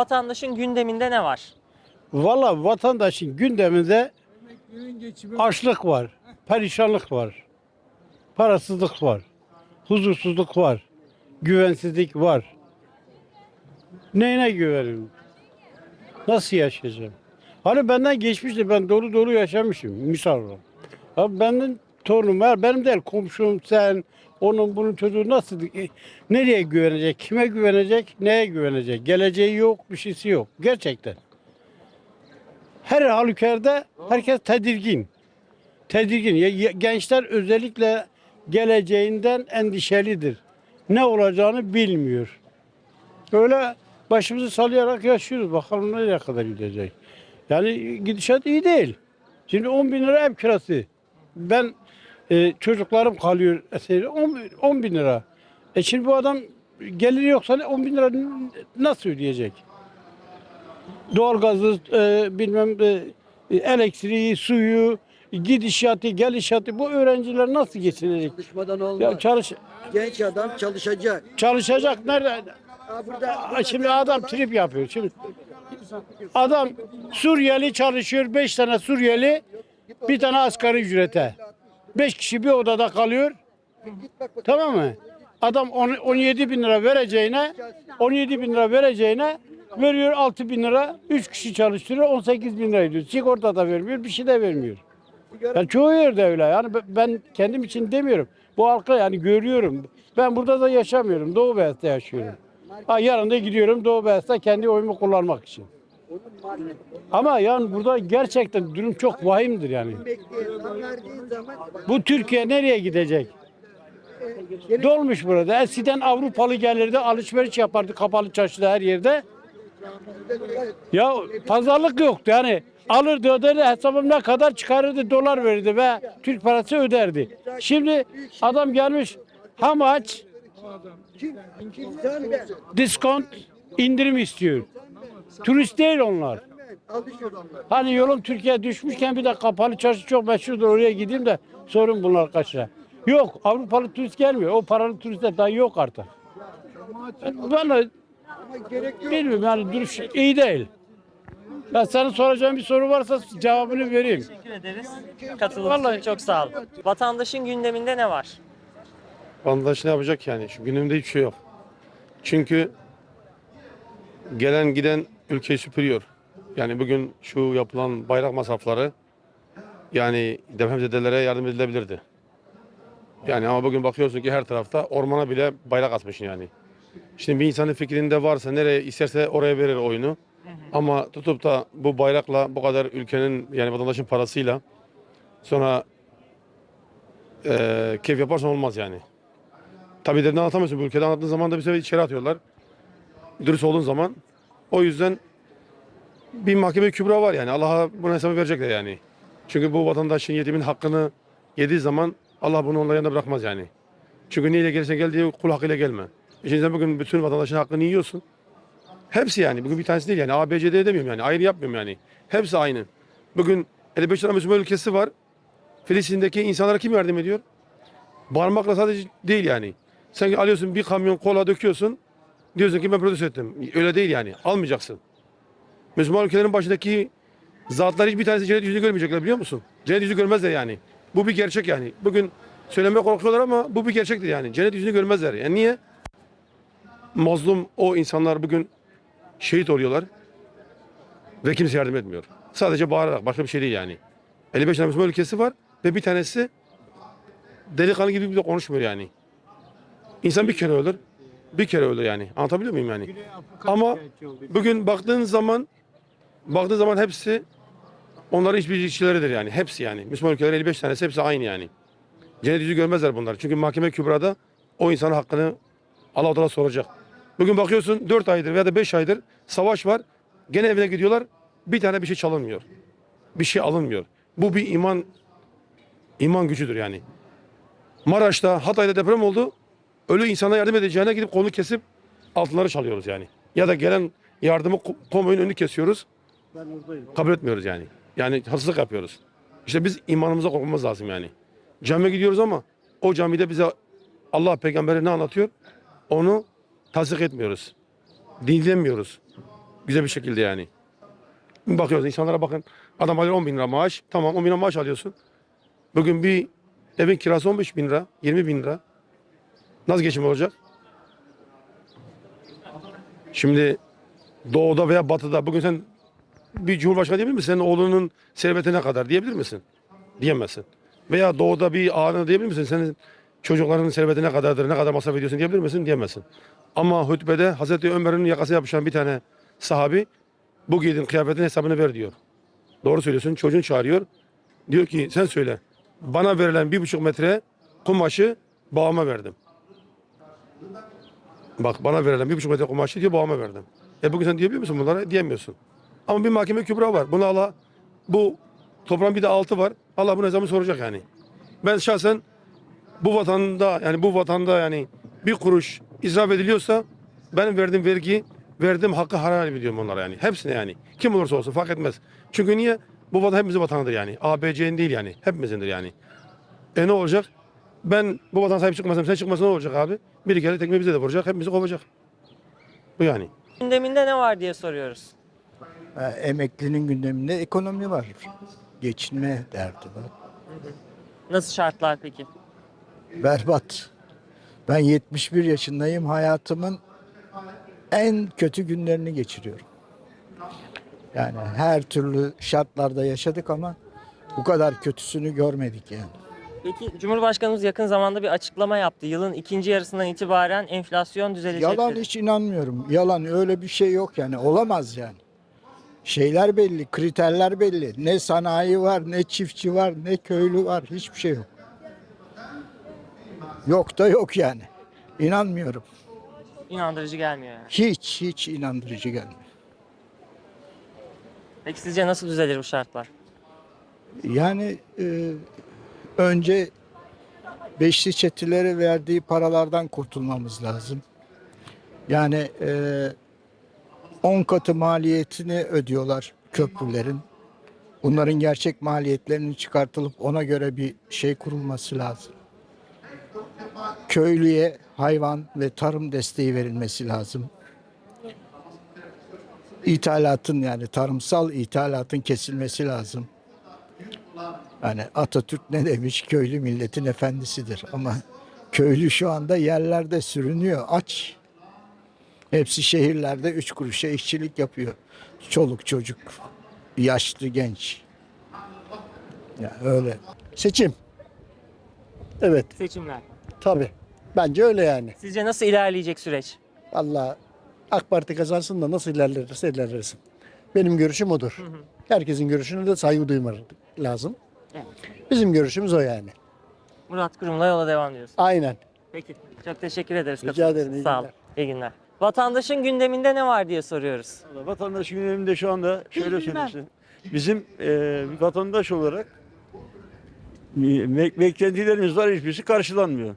Vatandaşın gündeminde ne var? Valla vatandaşın gündeminde açlık var, perişanlık var, parasızlık var, huzursuzluk var, güvensizlik var. Neyine güvenim? Nasıl yaşayacağım? Hani benden geçmişti, ben dolu dolu yaşamışım misal olarak. Abi benden torunum var, benim değil komşum, sen, onun bunun çocuğu nasıl, e, nereye güvenecek, kime güvenecek, neye güvenecek? Geleceği yok, bir şeysi yok. Gerçekten. Her halükarda herkes tedirgin. Tedirgin. Gençler özellikle geleceğinden endişelidir. Ne olacağını bilmiyor. Öyle başımızı sallayarak yaşıyoruz. Bakalım nereye kadar gidecek. Yani gidişat iyi değil. Şimdi 10 bin lira ev kirası. Ben e, çocuklarım kalıyor. e, 10, 10 bin lira. E şimdi bu adam geliri yoksa 10 bin lira nasıl ödeyecek? doğalgazı, e, bilmem e, elektriği, suyu, gidişatı, gelişatı bu öğrenciler nasıl geçinecek? Çalışmadan olmaz. Ya çalış Genç adam çalışacak. çalışacak nerede? Ha burada Aa, Şimdi adam trip yapıyor. Şimdi adam Suriyeli çalışıyor, beş tane Suriyeli, bir tane asgari ücrete. Beş kişi bir odada kalıyor. Tamam mı? Adam on- 17 bin lira vereceğine 17 bin lira vereceğine veriyor 6 bin lira. 3 kişi çalıştırıyor 18 bin lira ediyor. Sigorta da vermiyor bir şey de vermiyor. Yani çoğu yerde öyle. Yani ben kendim için demiyorum. Bu halka yani görüyorum. Ben burada da yaşamıyorum. Doğu Beyaz'da yaşıyorum. Ha, yarın da gidiyorum Doğu Beyaz'da kendi oyumu kullanmak için. Ama yani burada gerçekten durum çok vahimdir yani. Bu Türkiye nereye gidecek? Dolmuş burada. Eskiden Avrupalı gelirdi, alışveriş yapardı kapalı çarşıda her yerde. Ya pazarlık yoktu yani. Alırdı öderdi hesabım ne kadar çıkarırdı dolar verirdi ve Türk parası öderdi. Şimdi adam gelmiş ham aç kim? Kim sen ben? diskont indirim istiyor. Turist değil onlar. Hani yolum Türkiye düşmüşken bir de kapalı çarşı çok meşhurdur oraya gideyim de sorun bunlar kaç lira. Yok Avrupalı turist gelmiyor. O paralı turistler daha yok artık. Yok. bilmiyorum yani duruş iyi değil. Ben sana soracağım bir soru varsa cevabını vereyim. Teşekkür ederiz. Katıldığınız için Vallahi- çok sağ olun. Vatandaşın gündeminde ne var? Vatandaş ne yapacak yani? Şu günümde hiçbir şey yok. Çünkü gelen giden ülkeyi süpürüyor. Yani bugün şu yapılan bayrak masrafları yani depremzedelere yardım edilebilirdi. Yani ama bugün bakıyorsun ki her tarafta ormana bile bayrak atmışsın yani. Şimdi bir insanın fikrinde varsa nereye isterse oraya verir oyunu. Ama tutup da bu bayrakla bu kadar ülkenin yani vatandaşın parasıyla sonra eee keyif yaparsan olmaz yani. Tabii derdini anlatamıyorsun. Bu ülkede anlattığın zaman da bir sefer içeri atıyorlar. Dürüst olduğun zaman. O yüzden bir mahkeme kübra var yani. Allah'a bunun hesabı verecekler yani. Çünkü bu vatandaşın yetimin hakkını yediği zaman Allah bunu onların yanında bırakmaz yani. Çünkü neyle gelirsen gel diye kul hakkıyla gelme. E bugün bütün vatandaşın hakkını yiyorsun. Hepsi yani. Bugün bir tanesi değil yani. A, B, C, D demiyorum yani. Ayrı yapmıyorum yani. Hepsi aynı. Bugün 55 tane Müslüman ülkesi var. Filistin'deki insanlara kim yardım ediyor? Parmakla sadece değil yani. Sen alıyorsun bir kamyon kola döküyorsun. Diyorsun ki ben protesto ettim. Öyle değil yani. Almayacaksın. Müslüman ülkelerin başındaki zatlar hiçbir tanesi cennet yüzünü görmeyecekler biliyor musun? Cennet yüzünü görmezler yani. Bu bir gerçek yani. Bugün söylemeye korkuyorlar ama bu bir gerçektir yani. Cennet yüzünü görmezler. Yani niye? Mazlum o insanlar bugün şehit oluyorlar ve kimse yardım etmiyor. Sadece bağırarak başka bir şey değil yani. 55 tane Müslüman ülkesi var ve bir tanesi delikanlı gibi bir de konuşmuyor yani. İnsan bir kere ölür. Bir kere ölür yani. Anlatabiliyor muyum yani? Ama bugün baktığın zaman baktığın zaman hepsi onların işbirlikçileridir yani. Hepsi yani. Müslüman ülkeler 55 tanesi hepsi aynı yani. Cennet yüzü görmezler bunlar. Çünkü mahkeme kübrada o insanın hakkını Allah Teala soracak. Bugün bakıyorsun 4 aydır veya da 5 aydır savaş var. Gene evine gidiyorlar. Bir tane bir şey çalınmıyor. Bir şey alınmıyor. Bu bir iman iman gücüdür yani. Maraş'ta, Hatay'da deprem oldu. Ölü insana yardım edeceğine gidip kolunu kesip altınları çalıyoruz yani. Ya da gelen yardımı konvoyun önünü kesiyoruz. Kabul etmiyoruz yani. Yani haksızlık yapıyoruz. İşte biz imanımıza korkmamız lazım yani. Camiye gidiyoruz ama o camide bize Allah peygamberi ne anlatıyor? Onu tasdik etmiyoruz. Dinlemiyoruz. Güzel bir şekilde yani. Bakıyoruz insanlara bakın. Adam alıyor 10 bin lira maaş. Tamam 10 bin lira maaş alıyorsun. Bugün bir evin kirası 15 bin lira, 20 bin lira. Nasıl geçim olacak? Şimdi doğuda veya batıda bugün sen bir cumhurbaşkanı diyebilir misin? Senin oğlunun serveti ne kadar diyebilir misin? Diyemezsin. Veya doğuda bir ağanı diyebilir misin? Senin çocuklarının serveti ne kadardır, ne kadar masraf ediyorsun diyebilir misin? Diyemezsin. Ama hutbede Hazreti Ömer'in yakası yapışan bir tane sahabi bu giydiğin kıyafetin hesabını ver diyor. Doğru söylüyorsun. Çocuğun çağırıyor. Diyor ki sen söyle. Bana verilen bir buçuk metre kumaşı bağıma verdim. Bak bana verilen bir buçuk metre kumaşı diyor bağıma verdim. E bugün sen diyebiliyor musun bunlara? Diyemiyorsun. Ama bir mahkeme kübra var. Bunu Allah bu toprağın bir de altı var. Allah bunu hesabını soracak yani. Ben şahsen bu vatanda yani bu vatanda yani bir kuruş israf ediliyorsa benim verdiğim vergi verdiğim hakkı haram ediyorum onlara yani. Hepsine yani. Kim olursa olsun fark etmez. Çünkü niye? Bu vatan hepimizin vatanıdır yani. ABC'nin değil yani. Hepimizindir yani. E ne olacak? Ben bu vatan sahip çıkmasam sen çıkmasın ne olacak abi? Biri gelir tekme bize de vuracak. Hepimizi kovacak. Bu yani. Gündeminde ne var diye soruyoruz. E, Emeklinin gündeminde ekonomi var. Geçinme derdi var. Nasıl şartlar peki? Berbat. Ben 71 yaşındayım. Hayatımın en kötü günlerini geçiriyorum. Yani her türlü şartlarda yaşadık ama bu kadar kötüsünü görmedik yani. Peki Cumhurbaşkanımız yakın zamanda bir açıklama yaptı. Yılın ikinci yarısından itibaren enflasyon düzelecek. Yalan dedi. hiç inanmıyorum. Yalan öyle bir şey yok yani. Olamaz yani. Şeyler belli, kriterler belli. Ne sanayi var, ne çiftçi var, ne köylü var. Hiçbir şey yok. Yok da yok yani. İnanmıyorum. İnandırıcı gelmiyor yani. Hiç hiç inandırıcı gelmiyor. Peki sizce nasıl düzelir bu şartlar? Yani e, önce beşli çetelere verdiği paralardan kurtulmamız lazım. Yani e, 10 katı maliyetini ödüyorlar köprülerin. Bunların gerçek maliyetlerinin çıkartılıp ona göre bir şey kurulması lazım. Köylüye hayvan ve tarım desteği verilmesi lazım. İthalatın yani tarımsal ithalatın kesilmesi lazım. Yani Atatürk ne demiş? Köylü milletin efendisidir. Ama köylü şu anda yerlerde sürünüyor, aç. Hepsi şehirlerde üç kuruşa işçilik yapıyor. Çoluk çocuk, yaşlı genç. Ya öyle. Seçim. Evet Seçimler. tabi. Bence öyle yani. Sizce nasıl ilerleyecek süreç? Valla AK Parti kazansın da nasıl ilerlerse ilerlesin. Benim görüşüm odur. Herkesin görüşüne de saygı duymak lazım. Evet. Bizim görüşümüz o yani. Murat Kurum'la yola devam diyorsun. Aynen. Peki. Çok teşekkür ederiz. Rica katıldığınız ederim, için. iyi Sağ olun. İyi günler. Vatandaşın gündeminde ne var diye soruyoruz. Vallahi Vatandaş gündeminde şu anda şöyle söyleyeyim. Bizim e, vatandaş olarak be- beklentilerimiz var hiçbirisi karşılanmıyor.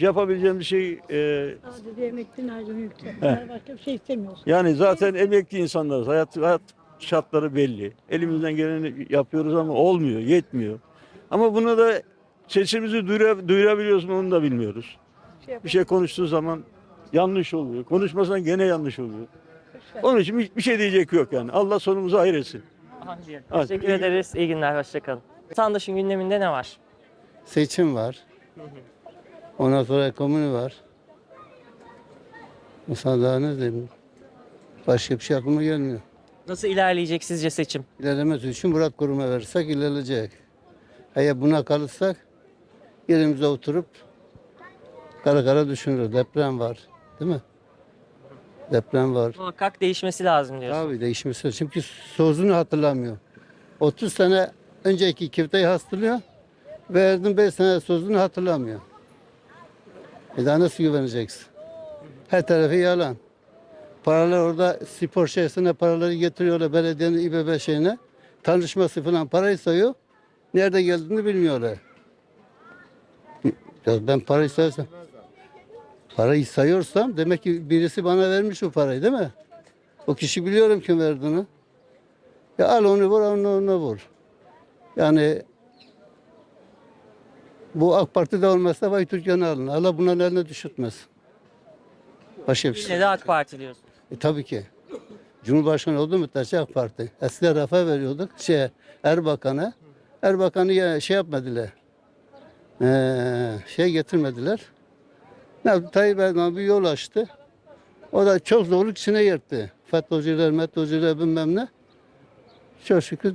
Yapabileceğimiz şey e, Sadece emeklinin harcını yükselttiler. Başka bir şey istemiyoruz. yani zaten emekli insanlarız. Hayat, hayat şartları belli. Elimizden geleni yapıyoruz ama olmuyor, yetmiyor. Ama bunu da sesimizi duyura, duyurabiliyoruz mu onu da bilmiyoruz. Bir şey konuştuğu zaman yanlış oluyor. Konuşmasan gene yanlış oluyor. Onun için hiçbir şey diyecek yok yani. Allah sonumuzu hayır etsin. Hadi. Teşekkür ederiz. İyi günler. Hoşçakalın. Vatandaşın gündeminde ne var? Seçim var. Ondan sonra ekonomi var. Mesela daha ne diyeyim? Başka bir şey aklıma gelmiyor. Nasıl ilerleyecek sizce seçim? İlerlemesi için Murat Kurum'a verirsek ilerleyecek. Eğer buna kalırsak yerimize oturup kara kara düşünürüz. Deprem var. Değil mi? Deprem var. Muhakkak değişmesi lazım diyorsun. Tabii değişmesi. Çünkü sözünü hatırlamıyor. 30 sene önceki kifteyi hatırlıyor. Verdim 5 sene sözünü hatırlamıyor. E daha nasıl güveneceksin? Her tarafı yalan. Paralar orada spor şeysine paraları getiriyorlar belediyenin İBB şeyine. Tanışması falan parayı sayıyor. Nerede geldiğini bilmiyorlar. Ya ben parayı saysam, parayı sayıyorsam demek ki birisi bana vermiş o parayı değil mi? O kişi biliyorum kim verdiğini. Ya al onu vur, onu ona vur. Yani bu AK Parti'de olmazsa vay Türkiye'ni alın. Allah bunların eline düşürtmez. Başka bir şey. Yine de AK Parti diyorsun. E, tabii ki. Cumhurbaşkanı oldu müddetçe AK Parti. Eskiden Rafa veriyorduk. Şey, Erbakan'a. Erbakan'ı ya şey yapmadılar. Ee, şey getirmediler. Ne yaptı? Tayyip Erdoğan bir yol açtı. O da çok zorluk içine yırttı. FETÖ'cüler, METÖ'cüler bilmem ne. Çok şükür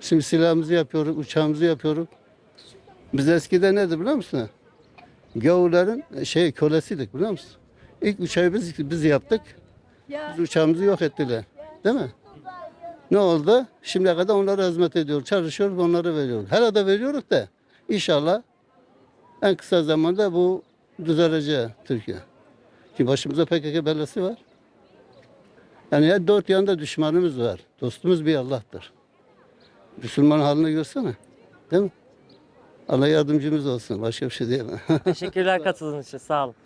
şimdi silahımızı yapıyoruz, uçağımızı yapıyoruz. Biz eskiden nedir biliyor musun? Gavurların şey kölesiydik biliyor musun? İlk uçağı biz, biz yaptık. Biz uçağımızı yok ettiler. Değil mi? Ne oldu? Şimdiye kadar onlara hizmet ediyoruz. Çalışıyoruz, onları veriyoruz. Her da veriyoruz da inşallah en kısa zamanda bu düzelecek Türkiye. Ki başımıza PKK belası var. Yani ya dört yanda düşmanımız var. Dostumuz bir Allah'tır. Müslüman halini görsene. Değil mi? Allah yardımcımız olsun. Başka bir şey diyemem. Teşekkürler katıldığınız için. Sağ olun.